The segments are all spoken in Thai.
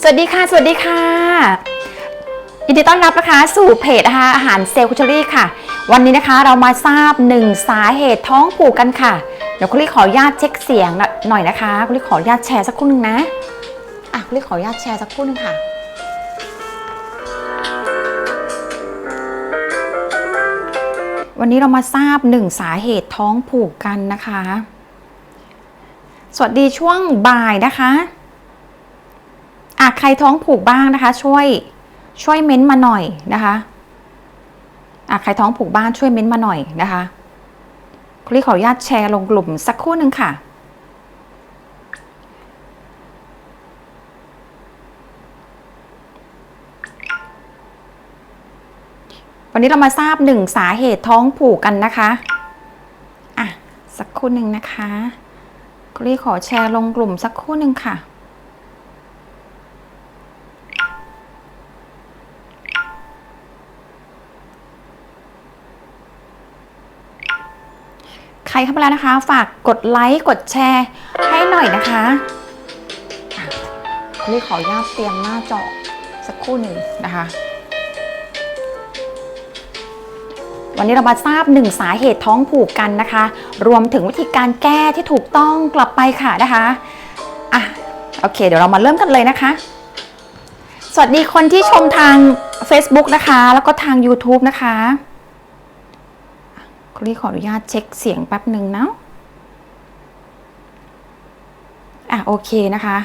สวัสดีค่ะ สวัสดีค่ะ ยินดีต้อนรับนะคะสู่เพจนะคะอาหารเซลล์คุชรี่ค่ะ วันนี้นะคะเรามาทราบหนึ่งสาเหตุท้องผูกกันค่ะ เดี๋ยวคุณลี่ขออนุญาตเช็คเสียงหน่อยนะคะคุณลี่ขออนุญาตแชร์สักครู่หนึงนะ อะคุณลี่ขออนุญาตแชร์สักครู่หนึงค่ะวันนี้เรามาทราบหนึ่งสาเหตุท้องผูกกันนะคะ สวัสดีช่วงบ่ายนะคะ อะใครท้องผูกบ้างนะคะ ช่วยช่วยเม้นมาหน่อยนะคะอะใครท้องผูกบ้างช่วยเม้นมาหน่อยนะคะคลิกขออนุญาตแชร์ลงกลุ่มสักครู่หนึ่งค่ะวันนี้เรามาทราบหนึ่งสาเหตุท้องผูกกันนะคะ อะ สักครู่หนึ่งนะคะคลิกขอแชร์ลงกลุ่มสักครู่หนึ่งค่ะ รเข้ามาแล้วนะคะ ฝากกดไลค์กดแชร์ให้หน่อยนะคะนี่ขออนุญาตเตรียมหน้าจอสักครู่หนึ่งนะคะ วันนี้เรามาทราบหนึ่งสาเหตุท้องผูกกันนะคะ รวมถึงวิธีการแก้ที่ถูกต้องกลับไปค่ะนะคะอะโอเค เดี๋ยวเรามาเริ่มกันเลยนะคะ สวัสดีคนที่ชมทาง Facebook นะคะ แล้วก็ทาง YouTube นะคะ ลีขออนุญาตเช็คเสียงแป๊บหนึ่งนะอะโอเคนะคะ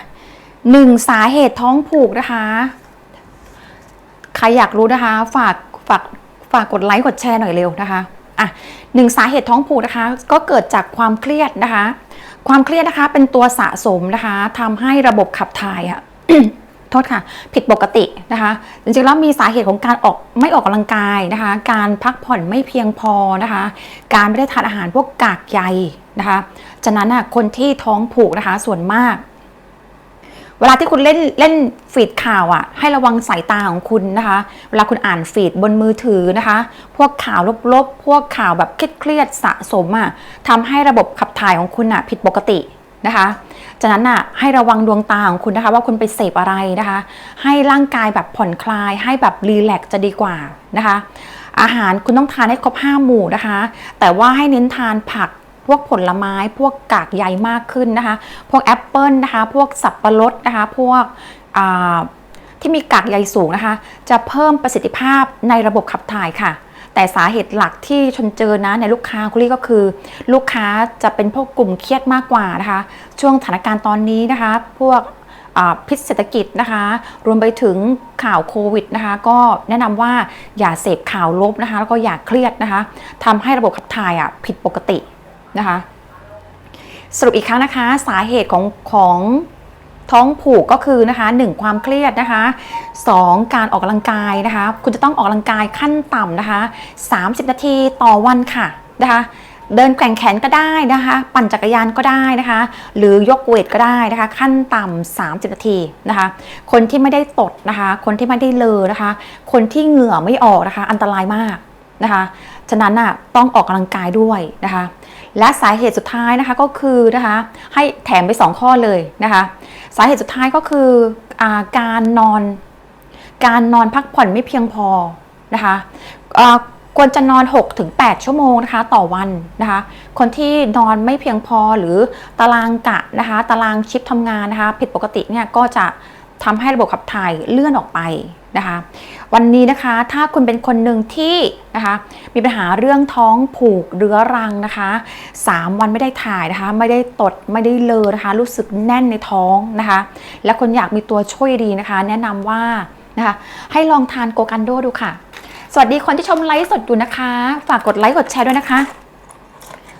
หนึ่งสาเหตุท้องผูกนะคะ ใครอยากรู้นะคะ ฝากฝากฝากกดไลค์กดแชร์หน่อยเร็วนะคะอะหนึ่งสาเหตุท้องผูกนะคะ ก็เกิดจากความเครียดนะคะ ความเครียดนะคะเป็นตัวสะสมนะคะทำให้ระบบขับถ่ายอะ โทษค่ะผิดปกตินะคะจริงๆแล้วมีสาเหตุของการออกไม่ออกกำลังกายนะคะ การพักผ่อนไม่เพียงพอนะคะ การไม่ได้ทานอาหารพวกกากใยนะคะฉะนั้นน่ะคนที่ท้องผูกนะคะส่วนมาก เวลาที่คุณเล่นเล่นฟีดข่าวอะ ให้ระวังสายตาของคุณนะคะ เวลาคุณอ่านฟีดบนมือถือนะคะ พวกข่าวลบๆ พวกข่าวแบบเครียดๆสะสมอะทำให้ระบบขับถ่ายของคุณอะผิดปกติ นะคะฉะนั้นอะให้ระวังดวงตาของคุณนะคะ ว่าคุณไปเสพอะไรนะคะ ให้ร่างกายแบบผ่อนคลาย ให้แบบรีแลกซ์จะดีกว่านะคะ อาหารคุณต้องทานให้ครบห้าหมู่นะคะ แต่ว่าให้เน้นทานผักพวกผลไม้พวกกากใยมากขึ้นนะคะ พวกแอปเปิลนะคะ พวกสับปะรดนะคะ พวกที่มีกากใยสูงนะคะ จะเพิ่มประสิทธิภาพในระบบขับถ่ายค่ะ แต่สาเหตุหลักที่ชนเจอนะในลูกค้าคุณลี่ก็คือ ลูกค้าจะเป็นพวกกลุ่มเครียดมากกว่านะคะ ช่วงสถานการณ์ตอนนี้นะคะ พวกพิษเศรษฐกิจนะคะ รวมไปถึงข่าวโควิดนะคะ ก็แนะนำว่าอย่าเสพข่าวลบนะคะ แล้วก็อย่าเครียดนะคะทำให้ระบบขับถ่ายอะผิดปกตินะคะ สรุปอีกครั้งนะคะ สาเหตุของของ ท้องผูกก็คือนะคะ 1. ความเครียดนะคะ 2. การออกกำลังกายนะคะ คุณจะต้องออกกำลังกายขั้นต่ำนะคะ 30 นาทีต่อวันค่ะนะคะเดินแกว่งแขนก็ได้นะคะ ปั่นจักรยานก็ได้นะคะ หรือยกเวทก็ได้นะคะ ขั้นต่ำ30 นาทีนะคะ คนที่ไม่ได้ตดนะคะ คนที่ไม่ได้เลอนะคะ คนที่เหงื่อไม่ออกนะคะ อันตรายมากนะคะ ฉะนั้นน่ะต้องออกกำลังกายด้วยนะคะ และสาเหตุสุดท้ายนะคะก็คือนะคะให้แถมไป 2 ข้อเลยนะคะสาเหตุสุดท้ายก็คืออาการนอน การนอนพักผ่อนไม่เพียงพอนะคะควรจะนอน 6-8 ชั่วโมงนะคะต่อวันนะคะ คนที่นอนไม่เพียงพอหรือตารางกะนะคะ ตารางชิปทำงานนะคะ ผิดปกติเนี่ยก็จะทำให้ระบบขับถ่ายเลื่อนออกไป นะคะ วันนี้นะคะถ้าคุณเป็นคนหนึ่งที่นะคะมีปัญหาเรื่องท้องผูกเรื้อรังนะคะ 3 วันไม่ได้ถ่ายนะคะ ไม่ได้ตดไม่ได้เลอนะคะ รู้สึกแน่นในท้องนะคะ และคนอยากมีตัวช่วยดีนะคะ แนะนำว่านะคะให้ลองทานโกกันโดดูค่ะ สวัสดีคนที่ชมไลฟ์สดอยู่นะคะ ฝากกดไลค์กดแชร์ด้วยนะคะ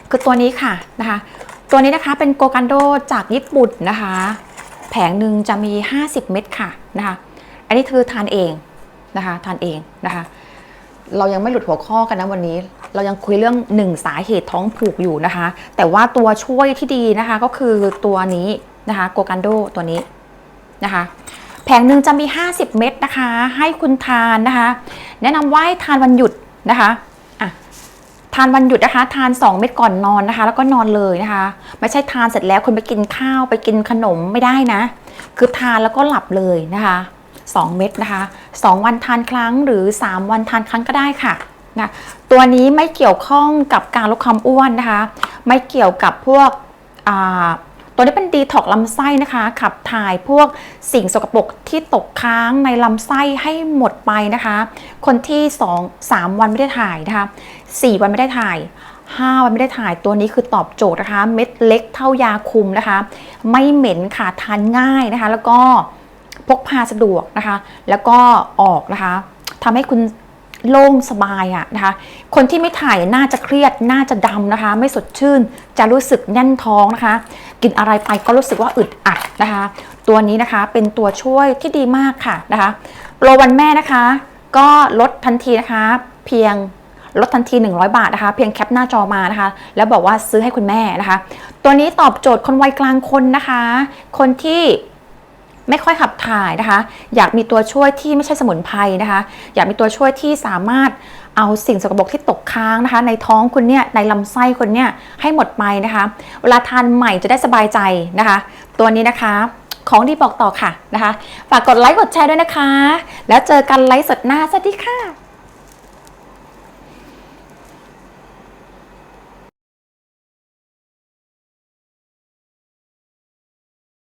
คือตัวนี้ค่ะนะคะ ตัวนี้นะคะเป็นโกกันโดจากญี่ปุ่นนะคะ แผงหนึ่งจะมี 50 เม็ดค่ะนะคะ อันนี้คือทานเองนะคะทานเองนะคะ เรายังไม่หลุดหัวข้อกันนะวันนี้ เรายังคุยเรื่องหนึ่งสาเหตุท้องผูกอยู่นะคะ แต่ว่าตัวช่วยที่ดีนะคะก็คือตัวนี้นะคะโกกันโดตัวนี้นะคะแผงหนึ่งจะมี 50 เม็ดนะคะ ให้คุณทานนะคะ แนะนำว่าให้ทานวันหยุดนะคะอะทานวันหยุดนะคะ ทาน 2 เม็ดก่อนนอนนะคะ แล้วก็นอนเลยนะคะ ไม่ใช่ทานเสร็จแล้วคุณไปกินข้าวไปกินขนมไม่ได้นะ คือทานแล้วก็หลับเลยนะคะ 2 เม็ดนะคะ 2 วันทานครั้งหรือ 3 วันทานครั้งก็ได้ค่ะนะตัวนี้ไม่เกี่ยวข้องกับการลดความอ้วนนะคะ ไม่เกี่ยวกับพวกตัวนี้เป็นดีท็อกลำไส้นะคะ ขับถ่ายพวกสิ่งสกปรกที่ตกค้างในลำไส้ให้หมดไปนะคะ คนที่ 2 3 วันไม่ได้ถ่ายนะคะ 4 วันไม่ได้ถ่าย5วันไม่ได้ถ่ายตัวนี้คือตอบโจทย์นะคะ เม็ดเล็กเท่ายาคุมนะคะ ไม่เหม็นค่ะทานง่ายนะคะ แล้วก็ พกพาสะดวกนะคะ แล้วก็ออกนะคะทำให้คุณโล่งสบายอะนะคะ คนที่ไม่ถ่ายน่าจะเครียดน่าจะดำนะคะ ไม่สดชื่นจะรู้สึกแน่นท้องนะคะ กินอะไรไปก็รู้สึกว่าอึดอัดนะคะ ตัวนี้นะคะเป็นตัวช่วยที่ดีมากค่ะนะคะโปรวันแม่นะคะ ก็ลดทันทีนะคะ เพียงลดทันที 100 บาทนะคะ เพียงแคปหน้าจอมานะคะ แล้วบอกว่าซื้อให้คุณแม่นะคะ ตัวนี้ตอบโจทย์คนวัยกลางคนนะคะ คนที่ ไม่ค่อยขับถ่ายนะคะ อยากมีตัวช่วยที่ไม่ใช่สมุนไพรนะคะ อยากมีตัวช่วยที่สามารถเอาสิ่งสกปรกที่ตกค้างนะคะ ในท้องคุณเนี่ยในลำไส้คุณเนี่ยให้หมดไปนะคะ เวลาทานใหม่จะได้สบายใจนะคะ ตัวนี้นะคะของที่บอกต่อค่ะนะคะ ฝากกดไลค์กดแชร์ด้วยนะคะ แล้วเจอกันไลฟ์สดหน้าสวัสดีค่ะ